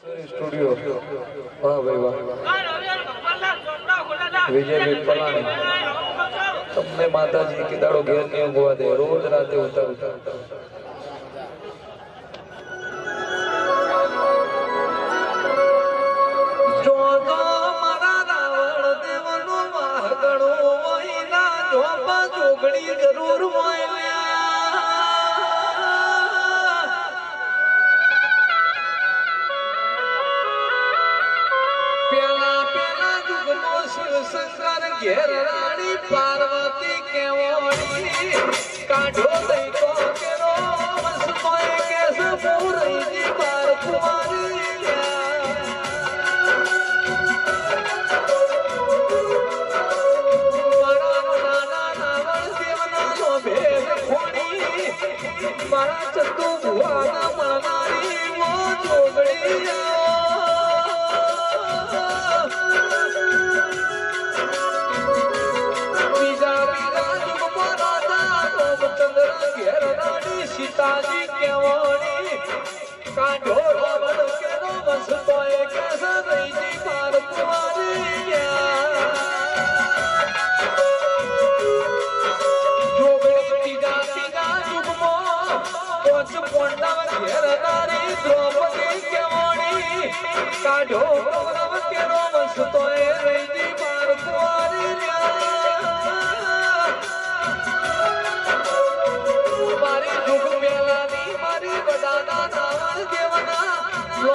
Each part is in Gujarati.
સ્ટુડિયો. વાહ. તમને માતાજી કે દાડો ઘેર નહીં ઊંઘવા દે, રોજ રાતે ઉતાર. ઉતાર જરૂર હોય શંકર ઘેર રાણી પાર્વતી કેવડી? કાઢો દઈ કો કેરો મારા ચતુ ભુવાના સીતાજી કેવાણી કાંઢો રાવણ કેનો વસતો એક કેસ રહીજી માર કુંવારી જોગો ત્રીજા ત્રીજા યુગમાં પોચ પોંડવ ઘેર રાણી દ્રૌપદી કેવાણી કાઢો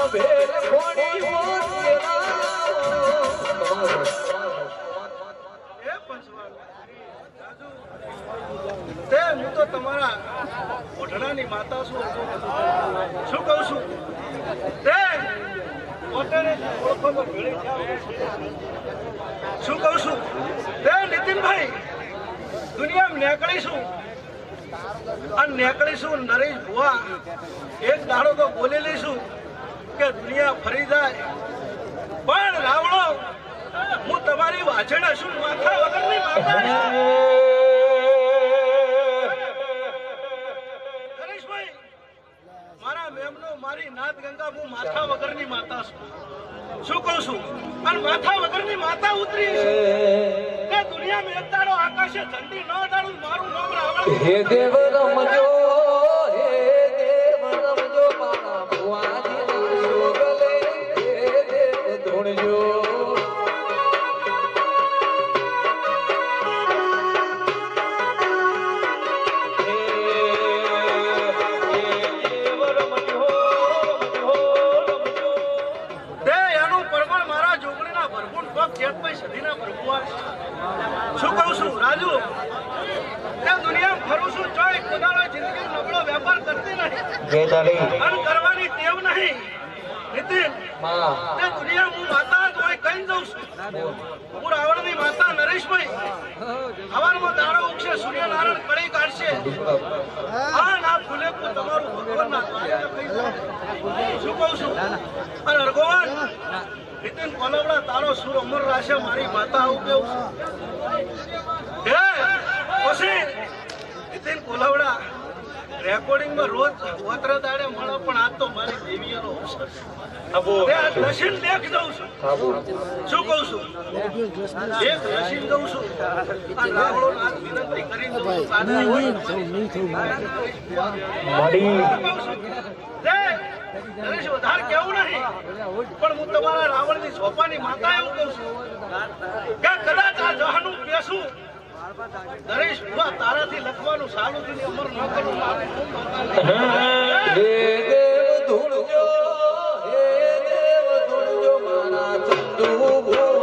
તે હું તો તમારા ઓઢણાની માતા છું. શું કહું છું? તે પોતાને શું કહું છું? તે નીતિનભાઈ, દુનિયામાં નીકળીશું અને નીકળીશું નરેશ ભુવા, એક દાડો તો બોલી લઈશું કે દુનિયા ફરી જાય. પણ રાવણો, હું તમારી વાછડા છું માથા વગરની માતા મારા નાથ ગંગા, હું માથા વગરની માતા છું. શું કહું છું? અને માથા વગરની માતા ઉતરી છે. તે દુનિયામાં એક દાડો આકાશે ઝંડી ન દાડું મારું નામ રાવણ. હે દેવ રમજો. ભરપૂર પગ જેતભાઈ સદીના શું કહું છું રાજુ? તે દુનિયામાં ફરું છું ચોય કોદાળો જિંદગી નબળો વેપાર કરતી નહીં અને કરવાની ટેવ નહીં. નીતિન તે દુનિયા હું માતા જ હોય કઈ દઉં છું. હું રાવણની માતા નરેશભાઈ હવારમાં દાડો ઉગશે સૂર્યનારાયણ કળી કાઢશે. હા ના ફૂલે કો તમારું ભગવાનના દ્વારે કહી દઉં. શું કહું છું અને અરગોવાન નીતિન કોલવડા સુર રાશે મારી માતા આવું કેવું છે હે પછી નીતિન કોલવડા રેકોર્ડિંગમાં રોજ વત્ર દાડે મળો પણ આ તો મારી દેવીઓનો અવસર છે. તે આ દર્શન દેખ દઉં છું શું કહું છું એક રસીદ દઉં છું આ રાવણો નાથ વિનંતી કરી દઉં છું નરેશ વધારે કેવું લખવાનું થઈને અમર ન કરું, મારે હું દેવ ધૂણજો હે મારા ચંદુ ભુવા